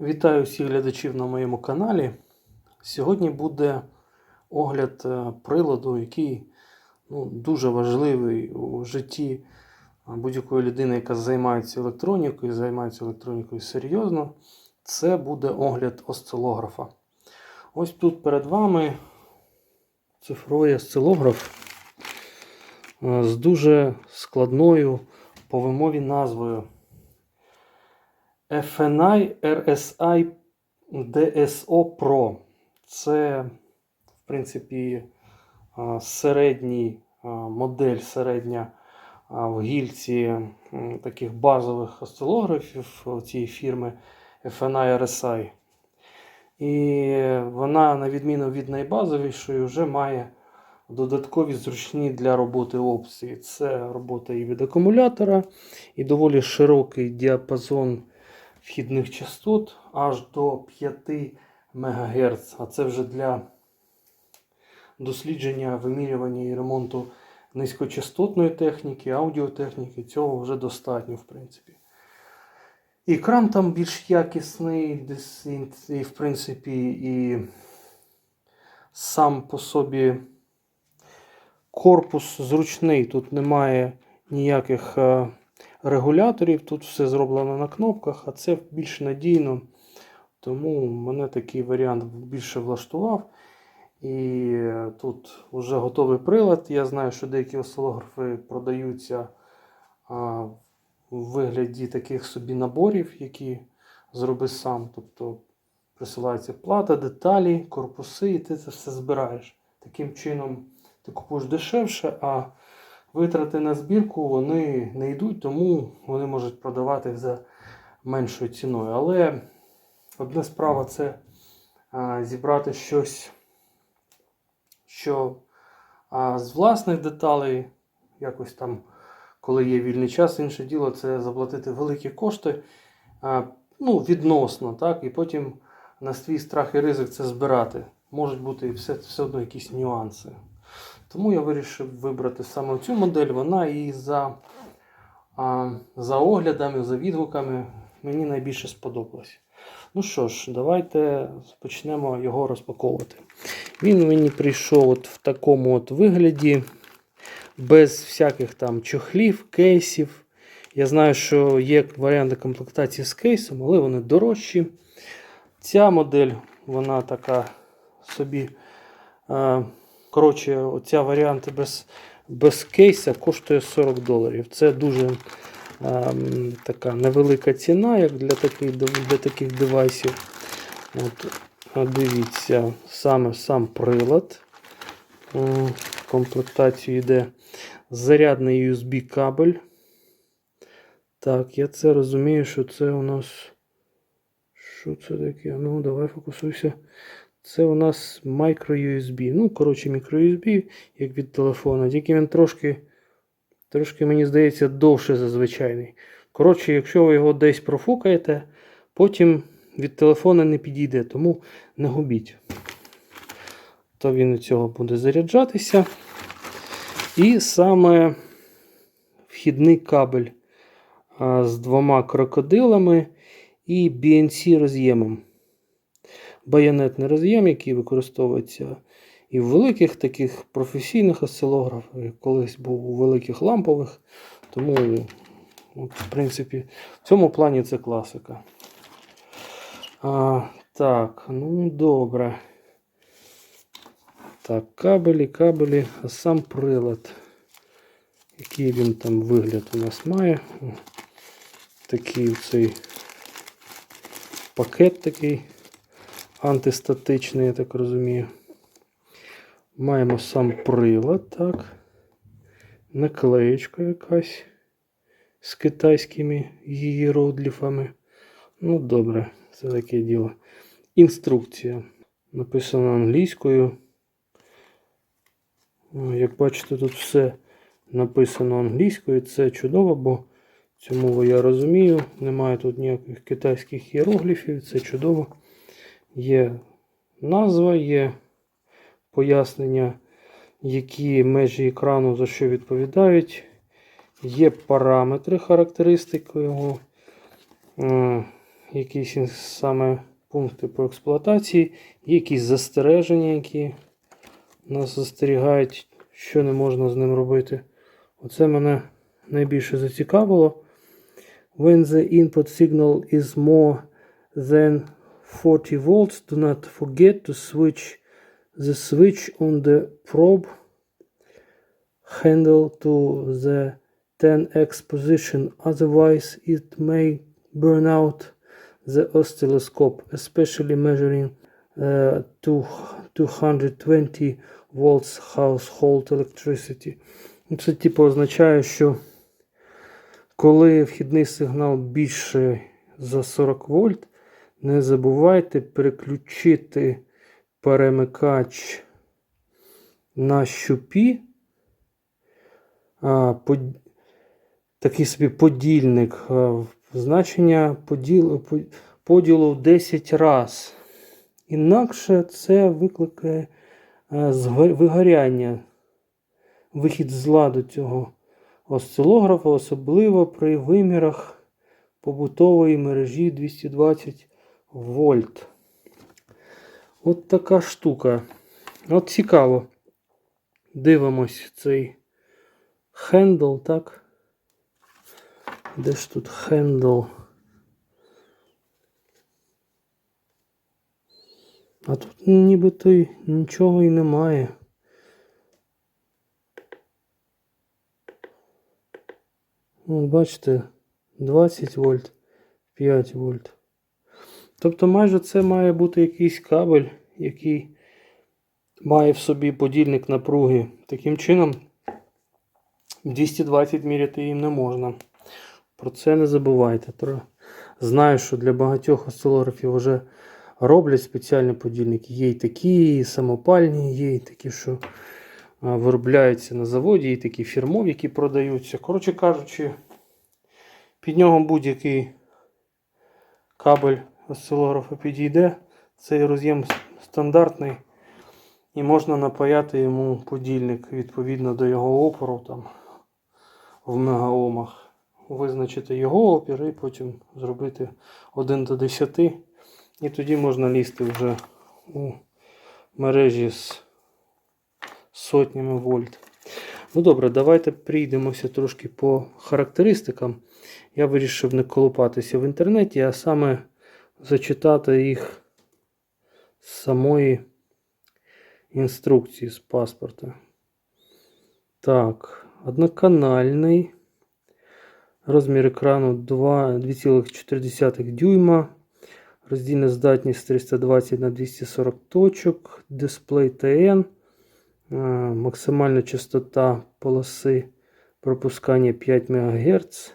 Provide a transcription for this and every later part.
Вітаю всіх глядачів на моєму каналі. Сьогодні буде огляд е, приладу, який ну, дуже важливий у житті будь-якої людини, яка займається електронікою, займається електронікою серйозно. Це буде огляд осцилографа. Ось тут перед вами цифровий осцилограф е, з дуже складною по вимові назвою. FNI RSI DSO Pro. Це, в принципі, середній модель, середня в гільці таких базових осцилографів цієї фірми FNI RSI. І вона, на відміну від найбазовішої, вже має додаткові зручні для роботи опції. Це робота і від акумулятора, і доволі широкий діапазон вхідних частот аж до 5 МГц. А це вже для дослідження, вимірювання і ремонту низькочастотної техніки, аудіотехніки. Цього вже достатньо, в принципі. І екран там більш якісний, і, в принципі, і сам по собі корпус зручний. Тут немає ніяких е, регуляторів, тут все зроблено на кнопках, а це більш надійно. Тому мене такий варіант більше влаштував. І тут вже готовий прилад. Я знаю, що деякі осцилографи продаються в вигляді таких собі наборів, які зроби сам. Тобто присилається плата, деталі, корпуси, і ти це все збираєш. Таким чином ти купуєш дешевше, а витрати на збірку вони не йдуть, тому вони можуть продавати за меншою ціною. Але одна справа це зібрати щось, що з власних деталей, якось там, коли є вільний час, інше діло це заплатити великі кошти, ну, відносно, так, і потім на свій страх і ризик це збирати. Можуть бути все, все одно якісь нюанси. Тому я вирішив вибрати саме цю модель. Вона і за, а, за оглядами, за відгуками мені найбільше сподобалась. Ну що ж, давайте почнемо його розпаковувати. Він мені прийшов от в такому от вигляді, без всяких там чохлів, кейсів. Я знаю, що є варіанти комплектації з кейсом, але вони дорожчі. Ця модель, вона така собі. Е, Коротше, оця варіант без без кейса коштує 40 доларів. Це дуже ем, така невелика ціна, як для таких для таких девайсів. От, Дивіться, саме сам прилад. Е, В комплектацію йде зарядний USB кабель. Так, я це розумію, що це у нас. Що це таке? Ну, давай фокусуйся. Це у нас micro-USB. Ну, коротше, micro-USB, як від телефона. Тільки він трошки, трошки, мені здається, довше за звичайний. Коротше, якщо ви його десь профукаєте, потім від телефона не підійде, тому не губіть. То він від цього буде заряджатися. І саме вхідний кабель з двома крокодилами і BNC роз'ємом баянетний роз'єм, який використовується і в великих таких професійних осцилографах, колись був у великих лампових. Тому, от, в принципі, в цьому плані це класика. А, Так, ну добре. Так, кабелі, кабелі, а сам прилад. Який він там вигляд у нас має? Такий цей пакет такий антистатичний, я так розумію. Маємо сам прилад, так. Наклеєчка якась з китайськими іерогліфами. Ну, добре, це таке діло. Інструкція. Написана англійською. Як бачите, тут все написано англійською. Це чудово, бо цю мову я розумію. Немає тут ніяких китайських іерогліфів, це чудово. Є назва, є пояснення, які межі екрану за що відповідають. Є параметри, характеристики його. Е, якісь саме пункти по експлуатації, є якісь застереження, які нас застерігають, що не можна з ним робити. Оце мене найбільше зацікавило. When the input signal is more than 40 volts, do not forget to switch the switch on the probe handle to the 10x position, otherwise it may burn out the oscilloscope, especially measuring uh, 220 volts household electricity. Ну, Це типу означає, що коли вхідний сигнал більше за 40 вольт, не забувайте переключити перемикач на щупі. А, под... Такий собі подільник. а, Значення поділ... поділу в 10 раз. Інакше це викликає а, зго- вигоряння, вихід з ладу цього осцилографа, особливо при вимірах побутової мережі 220 вольт. От така штука. От цікаво. Дивимось цей хендл, так? Де ж тут хендл? А тут нібито й нічого і немає. От бачите, 20 вольт, 5 вольт. Тобто майже це має бути якийсь кабель, який має в собі подільник напруги. Таким чином 220 міряти їм не можна. Про це не забувайте. Знаю, що для багатьох осцилографів вже роблять спеціальні подільники. Є й такі, і самопальні, є й такі, що виробляються на заводі, й такі фірмові, які продаються. Коротше кажучи, під нього будь-який кабель осцилографа підійде. Цей роз'єм стандартний. І можна напаяти йому подільник відповідно до його опору там, в мегаомах. Визначити його опір і потім зробити 1 до 10. І тоді можна лізти вже у мережі з сотнями вольт. Ну добре, давайте прийдемося трошки по характеристикам. Я вирішив не колупатися в інтернеті, а саме зачитати їх з самої інструкції з паспорта. Так, одноканальний. Розмір екрану 2,4 дюйма. Роздільна здатність 320 на 240 точок. Дисплей ТН. Максимальна частота полоси пропускання 5 МГц.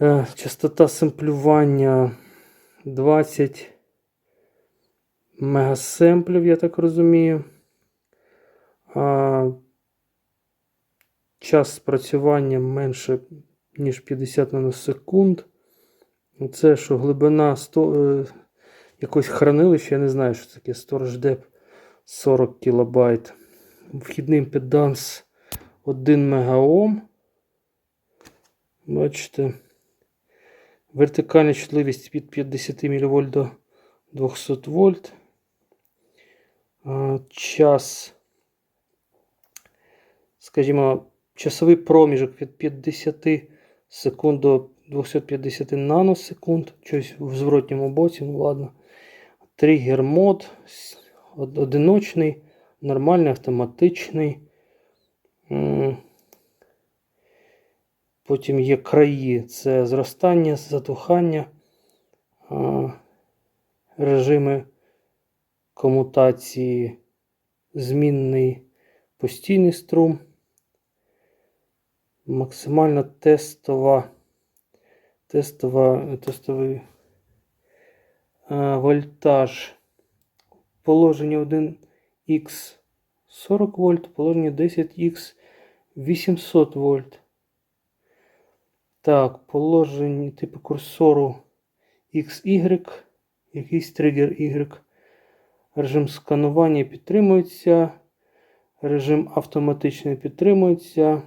Е, Частота семплювання 20 мегасемплів, я так розумію. А, час спрацювання менше, ніж 50 наносекунд. Це що глибина 100, е, якогось хранилища, я не знаю, що таке Storage Depth 40 кБ. Вхідний імпеданс 1 Мегаом. Бачите. Вертикальна чутливість від 50 мВ до 200 вольт. Час, скажімо, часовий проміжок від 50 секунд до 250 наносекунд. Щось в зворотньому боці, ну ладно. Тригер мод, одиночний, нормальний, автоматичний. Потім є краї, це зростання, затухання, режими комутації, змінний постійний струм, максимально тестова, тестова, тестовий вольтаж. Положення 1х 40 вольт, положення 10х 800 вольт. Так, положення типу курсору XY, якийсь тригер Y. Режим сканування підтримується. Режим автоматичний підтримується.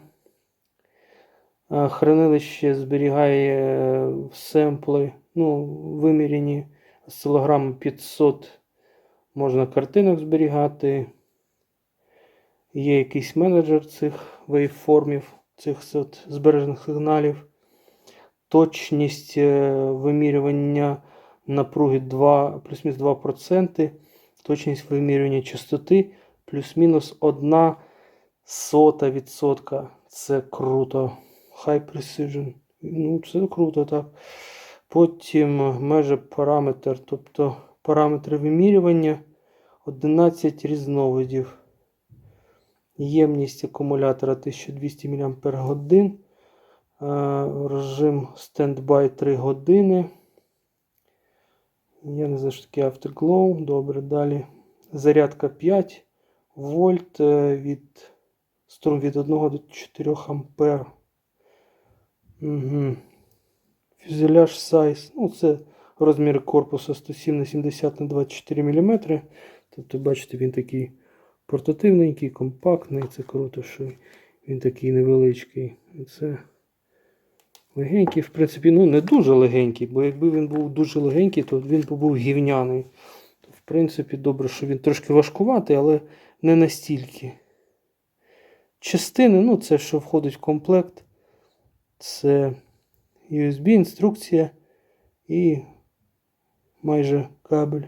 Хранилище зберігає е, семпли ну, виміряні осцилограми 500 можна картинок зберігати. Є якийсь менеджер цих вейвформів, цих збережених сигналів. Точність е, вимірювання напруги 2, плюс-мінус 2%. Точність вимірювання частоти плюс-мінус 1 сота відсотка. Це круто. High precision. Ну, це круто, так. Потім межа параметр, тобто параметри вимірювання 11 різновидів. Ємність акумулятора 1200 мАч. Е, Режим стендбай 3 години. Я не знаю, що таке Afterglow. Добре, далі. Зарядка 5 вольт е, від струм від 1 до 4 ампер. Угу. Фюзеляж size. Ну, це розмір корпусу 107 на 70 на 24 мм. Тобто, бачите, він такий портативненький, компактний. Це круто, що він такий невеличкий. Це легенький, в принципі, ну не дуже легенький, бо якби він був дуже легенький, то він б був гівняний. В принципі, добре, що він трошки важкуватий, але не настільки. Частини, ну, це що входить в комплект, це USB, інструкція і майже кабель.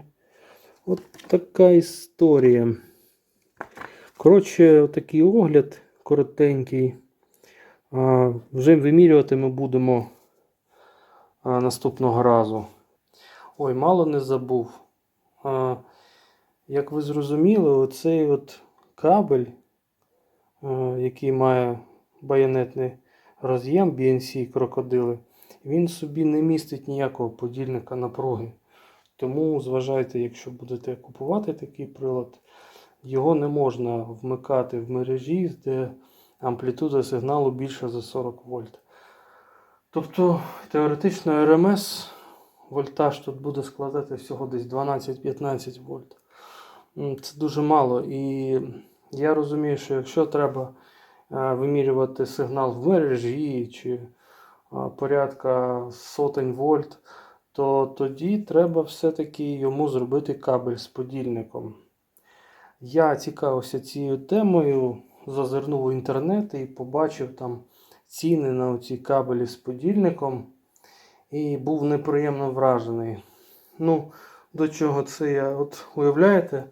От така історія. Коротше, такий огляд коротенький. Вже вимірювати ми будемо наступного разу. Ой, мало не забув. Як ви зрозуміли, оцей от кабель, який має байонетний роз'єм BNC крокодили, він собі не містить ніякого подільника напруги. Тому зважайте, якщо будете купувати такий прилад, його не можна вмикати в мережі, де амплітуда сигналу більша за 40 вольт. Тобто, теоретично РМС вольтаж тут буде складати всього десь 12-15 вольт. Це дуже мало. І я розумію, що якщо треба е, вимірювати сигнал в мережі чи е, порядка сотень вольт, то тоді треба все-таки йому зробити кабель з подільником. Я цікавився цією темою, зазирнув в інтернет і побачив там ціни на ці кабелі з подільником. І був неприємно вражений. Ну, до чого це я? От уявляєте,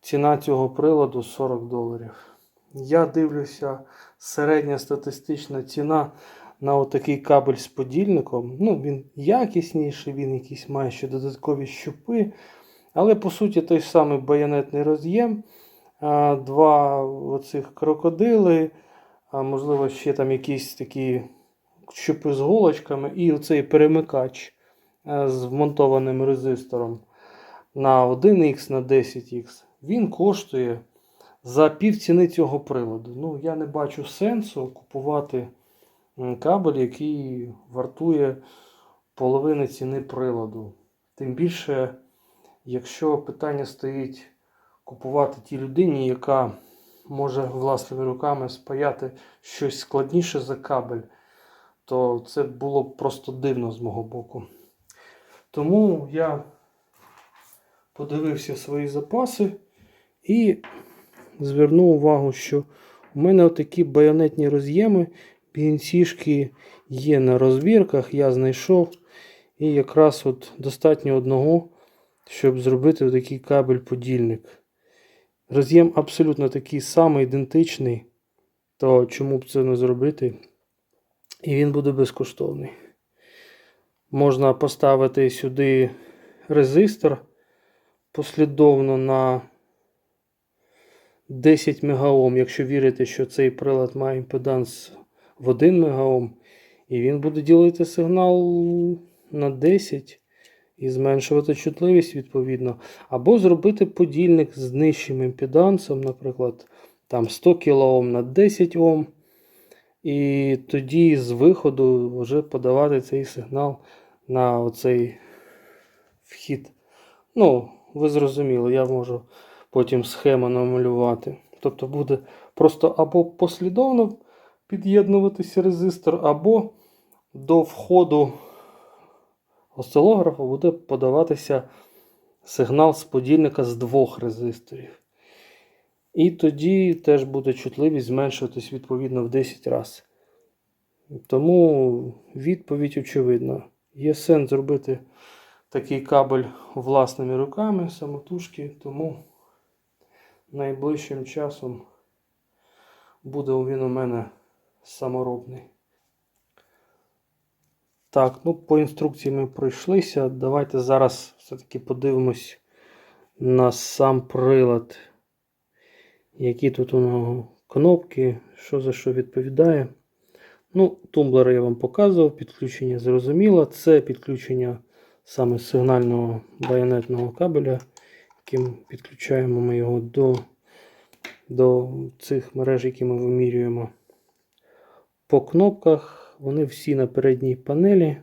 ціна цього приладу 40 доларів. Я дивлюся, середня статистична ціна на отакий кабель з подільником. Ну, він якісніший, він якийсь має ще додаткові щупи. Але по суті той самий байонетний роз'єм, два оцих крокодили, а можливо, ще там якісь такі щупи з голочками, і оцей перемикач з вмонтованим резистором на 1х на 10х. Він коштує за півціни цього приладу. Ну, я не бачу сенсу купувати кабель, який вартує половини ціни приладу. Тим більше, якщо питання стоїть купувати тій людині, яка може власними руками спаяти щось складніше за кабель, то це було просто дивно з мого боку. Тому я подивився свої запаси і звернув увагу, що у мене отакі байонетні роз'єми, BNC-шки є на розбірках, я знайшов. І якраз от достатньо одного, щоб зробити такий кабель-подільник. Роз'єм абсолютно такий самий ідентичний, то чому б це не зробити? І він буде безкоштовний. Можна поставити сюди резистор послідовно на 10 мегаом, якщо вірити, що цей прилад має імпеданс в 1 мегаом, і він буде ділити сигнал на 10 і зменшувати чутливість відповідно. Або зробити подільник з нижчим імпедансом, наприклад, там 100 кОм на 10 Ом. І тоді з виходу вже подавати цей сигнал на оцей вхід. Ну, ви зрозуміли, я можу потім схему намалювати. Тобто буде просто або послідовно під'єднуватися резистор, або до входу осцилографа буде подаватися сигнал з подільника з двох резисторів. І тоді теж буде чутливість зменшуватись відповідно в 10 разів. Тому відповідь очевидна. Є сенс зробити такий кабель власними руками, самотужки, тому найближчим часом буде він у мене саморобний. Так, ну по інструкції ми пройшлися. Давайте зараз все-таки подивимось на сам прилад. Які тут у нього кнопки, що за що відповідає. Ну, тумблери я вам показував, підключення зрозуміло. Це підключення саме сигнального байонетного кабеля, яким підключаємо ми його до, до цих мереж, які ми вимірюємо. По кнопках вони всі на передній панелі.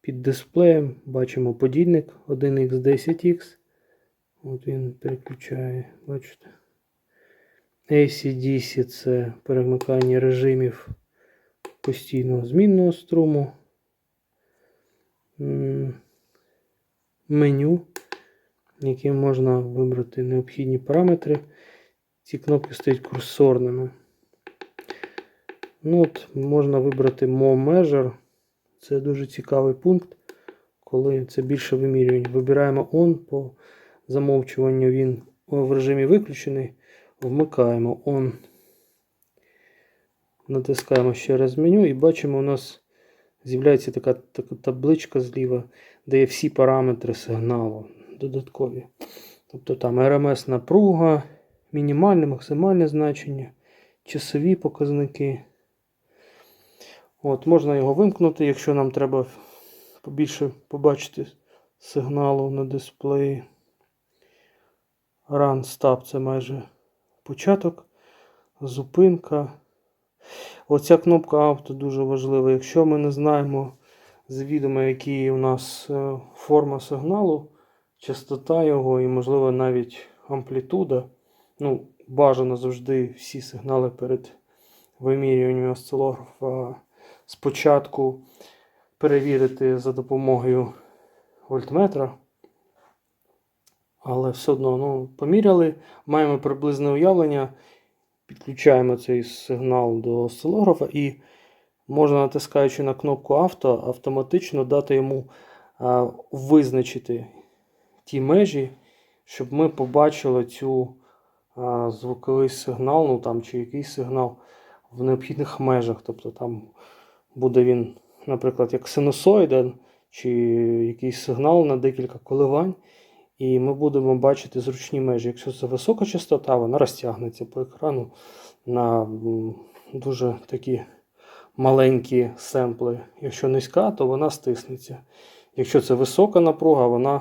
Під дисплеєм бачимо подільник 1x10x. От він переключає, бачите. AC-DC це перемикання режимів постійного змінного струму. Меню, яким можна вибрати необхідні параметри. Ці кнопки стають курсорними. Ну, от Можна вибрати Mo Measure. Це дуже цікавий пункт, коли це більше вимірювань. Вибираємо On по замовчуванню він в режимі виключений. Вмикаємо On. Натискаємо ще раз меню і бачимо, у нас з'являється така, така табличка зліва, де є всі параметри сигналу додаткові. Тобто там RMS напруга, мінімальне, максимальне значення, часові показники. От, Можна його вимкнути, якщо нам треба побільше побачити сигналу на дисплеї. Run Stop це майже початок, зупинка. Оця кнопка авто дуже важлива. Якщо ми не знаємо завідомо, який у нас е, форма сигналу, частота його і, можливо, навіть амплітуда. Ну, бажано завжди всі сигнали перед вимірюванням осцилографа спочатку перевірити за допомогою вольтметра. Але все одно ну, поміряли, маємо приблизне уявлення, підключаємо цей сигнал до осцилографа і можна, натискаючи на кнопку авто, автоматично дати йому а, визначити ті межі, щоб ми побачили цю а, звуковий сигнал, ну там чи якийсь сигнал в необхідних межах. Тобто там буде він, наприклад, як синусоїда, чи якийсь сигнал на декілька коливань. І ми будемо бачити зручні межі. Якщо це висока частота, вона розтягнеться по екрану на дуже такі маленькі семпли. Якщо низька, то вона стиснеться. Якщо це висока напруга, вона,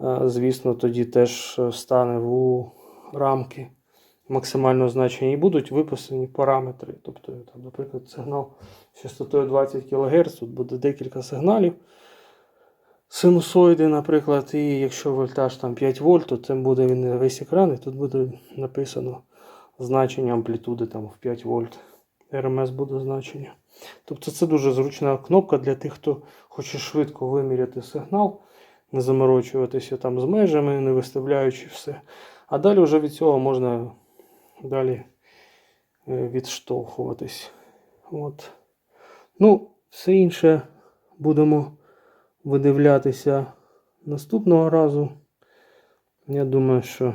е, звісно, тоді теж е, стане в рамки максимального значення і будуть виписані параметри. Тобто, там, наприклад, сигнал з частотою 20 кГц, тут буде декілька сигналів. Синусоїди, наприклад, і якщо вольтаж там 5 вольт, то це буде він весь екран, і тут буде написано значення амплітуди там в 5 вольт. РМС буде значення. Тобто це дуже зручна кнопка для тих, хто хоче швидко виміряти сигнал, не заморочуватися там з межами, не виставляючи все. А далі вже від цього можна далі е, відштовхуватись. От. Ну, все інше будемо видивлятися наступного разу. Я думаю, що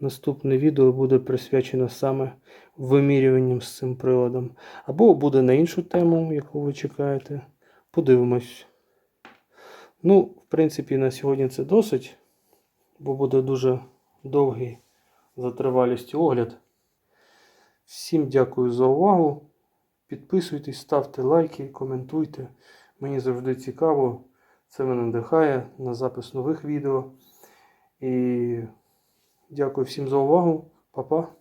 наступне відео буде присвячено саме вимірюванням з цим приладом. Або буде на іншу тему, яку ви чекаєте. Подивимось. Ну, в принципі, на сьогодні це досить, бо буде дуже довгий за тривалістю огляд. Всім дякую за увагу. Підписуйтесь, ставте лайки, коментуйте. Мені завжди цікаво. Це мене надихає на запис нових відео. І дякую всім за увагу. Па-па.